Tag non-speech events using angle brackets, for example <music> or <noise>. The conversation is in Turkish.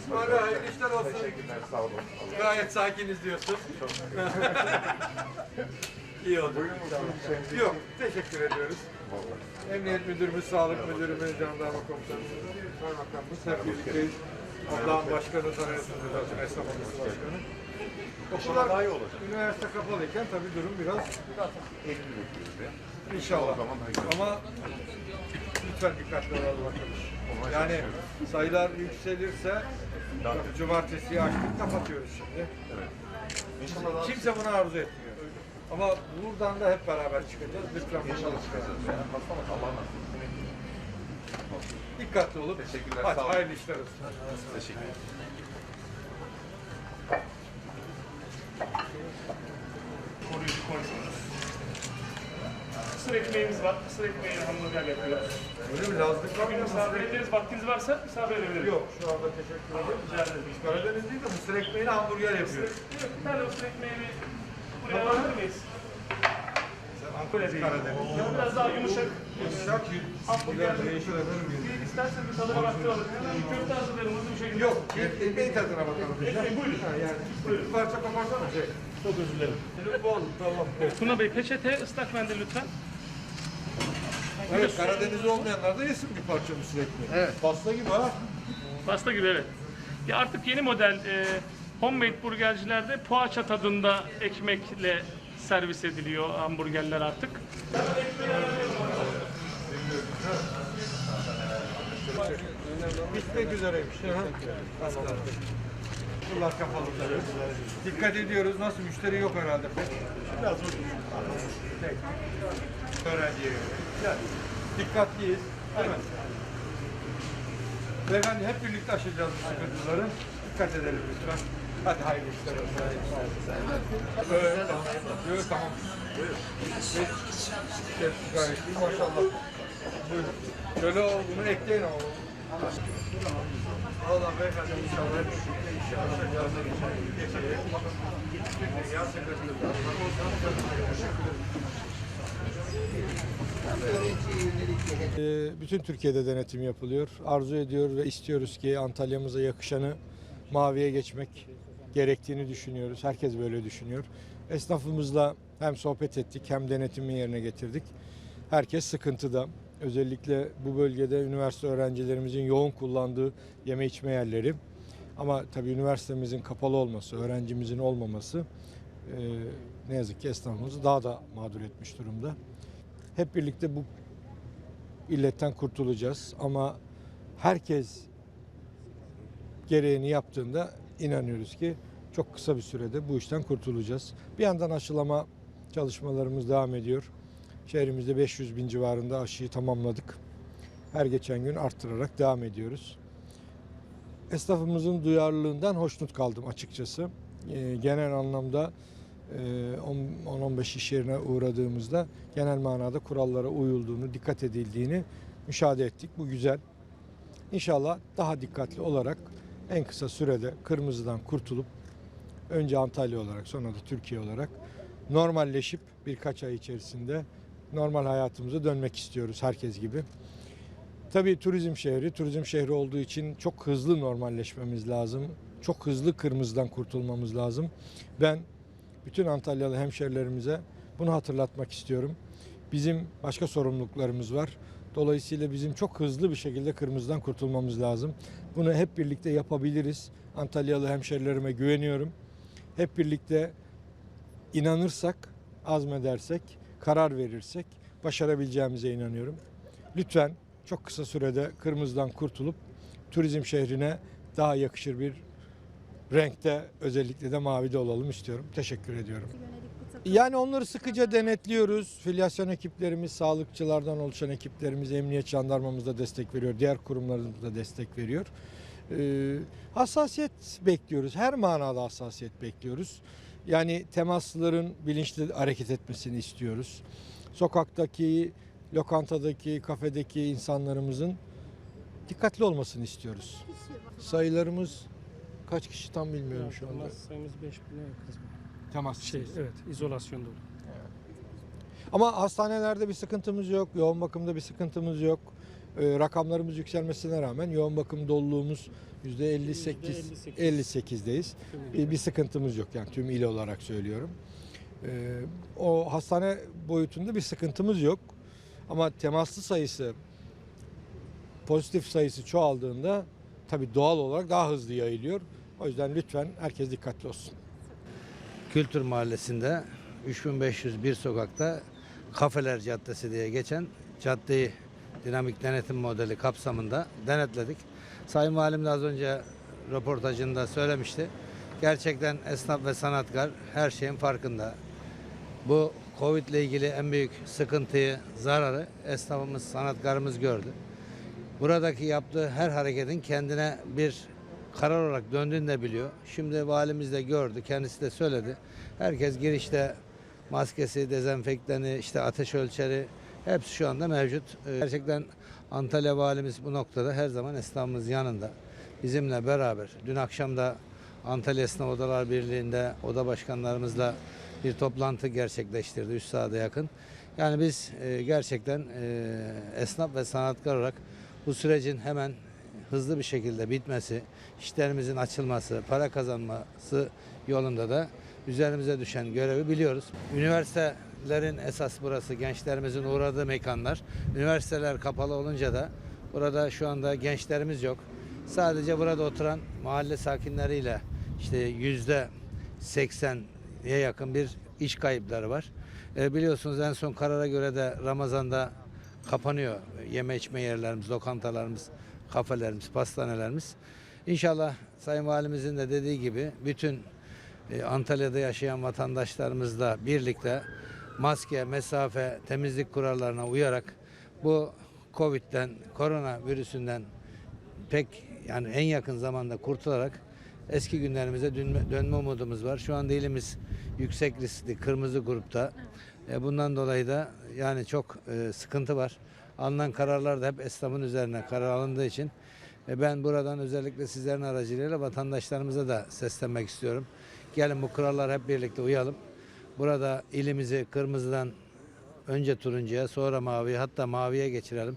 İsmail Bey hayırlı işler olsun. Teşekkürler, sağ olun. Gayet sakiniz diyorsun. <laughs> İyi oldu. Yok, teşekkür ediyoruz. Emniyet Müdürümüz, Sağlık Müdürümüz, Jandarma Komutanımız, Kaymakamımız hep birlikteyiz. Allah'ın başkanı tanıyorsunuz zaten Esnaf Odası Başkanı. Okullar daha iyi olacak. üniversite kapalıyken tabii durum biraz Eylül bekliyoruz ya. inşallah. Ama lütfen dikkatli olalım arkadaş. Yani sayılar yükselirse cumartesiyi açtık kapatıyoruz şimdi. Daha Kimse bunu arzu etmiyor. Ama buradan da hep beraber çıkacağız. Lütfen İnşallah çıkacağız. Yani nasip. dikkatli olun. Teşekkürler, Hadi hayırlı işler olsun. Teşekkürler. Kısır ekmeğimiz var. Kısır ekmeği hamburger yapıyoruz. Öyle mi? Lazlık var Bugün mı? misafir ederiz. Vaktiniz varsa misafir edebiliriz. Yok şu anda teşekkür ederim. Rica ederiz. Karadeniz değil de mısır ekmeğiyle hamburger yapıyoruz. Evet, bir tane kısır ekmeği bir buraya alabilir miyiz? Değil. Karadeniz. Biraz daha yumuşak. Yumuşak, Hamburger. değişir efendim. Bir istersen bir tadına vakti alır. Hemen köfte hazırlayalım hızlı bir şekilde. Yok, ekmeğin tadına bakalım. Ekmeği buyurun. Yani bir parça koparsana şey. Çok özür dilerim. Bol, tamam. Tuna Bey peçete ıslak mendil lütfen. Evet, Karadenizli olmayanlar da yesin bir parça mısır ekmeği. Evet. Pasta gibi ha. Pasta gibi evet. Ya artık yeni model e, homemade burgercilerde poğaça tadında ekmekle servis ediliyor hamburgerler artık. Bitmek üzereymiş. Hı hı. Tamam. Bunlar kapalı. Dikkat ediyoruz. Nasıl müşteri yok herhalde pek. Biraz. Peki. Öğrenciye dikkatliyiz. Değil mi? Beyefendi hep birlikte aşacağız bu sıkıntıları. Dikkat edelim lütfen. Hadi hayırlı işler olsun. Evet, tamam. Evet, tamam. Buyurun. Gayet maşallah. Şöyle bunu ekleyin ama. Ee, Bütün Türkiye'de denetim yapılıyor. Arzu ediyor ve istiyoruz ki Antalya'mıza yakışanı maviye geçmek gerektiğini düşünüyoruz. Herkes böyle düşünüyor. Esnafımızla hem sohbet ettik hem denetimi yerine getirdik. Herkes sıkıntıda. Özellikle bu bölgede üniversite öğrencilerimizin yoğun kullandığı yeme içme yerleri. Ama tabii üniversitemizin kapalı olması, öğrencimizin olmaması e, ne yazık ki esnafımızı daha da mağdur etmiş durumda. Hep birlikte bu illetten kurtulacağız ama herkes gereğini yaptığında inanıyoruz ki çok kısa bir sürede bu işten kurtulacağız. Bir yandan aşılama çalışmalarımız devam ediyor. Şehrimizde 500 bin civarında aşıyı tamamladık. Her geçen gün arttırarak devam ediyoruz. Esnafımızın duyarlılığından hoşnut kaldım açıkçası. Ee, genel anlamda e, 10-15 iş yerine uğradığımızda genel manada kurallara uyulduğunu, dikkat edildiğini müşahede ettik. Bu güzel. İnşallah daha dikkatli olarak en kısa sürede kırmızıdan kurtulup önce Antalya olarak sonra da Türkiye olarak normalleşip birkaç ay içerisinde normal hayatımıza dönmek istiyoruz herkes gibi. Tabii turizm şehri, turizm şehri olduğu için çok hızlı normalleşmemiz lazım. Çok hızlı kırmızıdan kurtulmamız lazım. Ben bütün Antalyalı hemşerilerimize bunu hatırlatmak istiyorum. Bizim başka sorumluluklarımız var. Dolayısıyla bizim çok hızlı bir şekilde kırmızıdan kurtulmamız lazım. Bunu hep birlikte yapabiliriz. Antalyalı hemşerilerime güveniyorum. Hep birlikte inanırsak, azmedersek, karar verirsek başarabileceğimize inanıyorum. Lütfen çok kısa sürede kırmızıdan kurtulup turizm şehrine daha yakışır bir renkte özellikle de mavide olalım istiyorum. Teşekkür ediyorum. Yani onları sıkıca denetliyoruz. Filyasyon ekiplerimiz, sağlıkçılardan oluşan ekiplerimiz, emniyet jandarmamız da destek veriyor. Diğer kurumlarımız da destek veriyor. Ee, hassasiyet bekliyoruz. Her manada hassasiyet bekliyoruz. Yani temaslıların bilinçli hareket etmesini istiyoruz. Sokaktaki, lokantadaki, kafedeki insanlarımızın dikkatli olmasını istiyoruz. Sayılarımız kaç kişi tam bilmiyorum şu anda. Sayımız 5000'e yakın. Temas Şey, evet, izolasyonda Ama hastanelerde bir sıkıntımız yok, yoğun bakımda bir sıkıntımız yok. E, rakamlarımız yükselmesine rağmen yoğun bakım doluluğumuz %58 58'deyiz. Bir, bir sıkıntımız yok yani tüm il olarak söylüyorum. E, o hastane boyutunda bir sıkıntımız yok. Ama temaslı sayısı pozitif sayısı çoğaldığında tabii doğal olarak daha hızlı yayılıyor. O yüzden lütfen herkes dikkatli olsun. Kültür Mahallesi'nde 3501 sokakta Kafeler Caddesi diye geçen caddeyi dinamik denetim modeli kapsamında denetledik. Sayın Valim de az önce röportajında söylemişti. Gerçekten esnaf ve sanatkar her şeyin farkında. Bu Covid ile ilgili en büyük sıkıntıyı, zararı esnafımız, sanatkarımız gördü. Buradaki yaptığı her hareketin kendine bir karar olarak döndüğünü de biliyor. Şimdi valimiz de gördü, kendisi de söyledi. Herkes girişte maskesi, dezenfektanı, işte ateş ölçeri hepsi şu anda mevcut. Ee, Gerçekten Antalya valimiz bu noktada her zaman esnafımız yanında. Bizimle beraber. Dün akşam da Antalya Esnaf Odalar Birliği'nde oda başkanlarımızla bir toplantı gerçekleştirdi 3 saate yakın. Yani biz e, gerçekten e, esnaf ve sanatkar olarak bu sürecin hemen hızlı bir şekilde bitmesi, işlerimizin açılması, para kazanması yolunda da üzerimize düşen görevi biliyoruz. Üniversitelerin esas burası gençlerimizin uğradığı mekanlar. Üniversiteler kapalı olunca da burada şu anda gençlerimiz yok. Sadece burada oturan mahalle sakinleriyle işte yüzde 80'ye yakın bir iş kayıpları var. E, biliyorsunuz en son karara göre de Ramazan'da kapanıyor yeme içme yerlerimiz, lokantalarımız, kafelerimiz, pastanelerimiz. İnşallah Sayın Valimizin de dediği gibi bütün e, Antalya'da yaşayan vatandaşlarımızla birlikte maske, mesafe, temizlik kurallarına uyarak bu Covid'den, korona virüsünden pek yani en yakın zamanda kurtularak eski günlerimize dönme, dönme umudumuz var. Şu anda ilimiz yüksek riskli kırmızı grupta. E, bundan dolayı da yani çok e, sıkıntı var. Alınan kararlar da hep esnafın üzerine karar alındığı için e, ben buradan özellikle sizlerin aracılığıyla vatandaşlarımıza da seslenmek istiyorum. Gelin bu kurallara hep birlikte uyalım. Burada ilimizi kırmızıdan önce turuncuya sonra maviye hatta maviye geçirelim.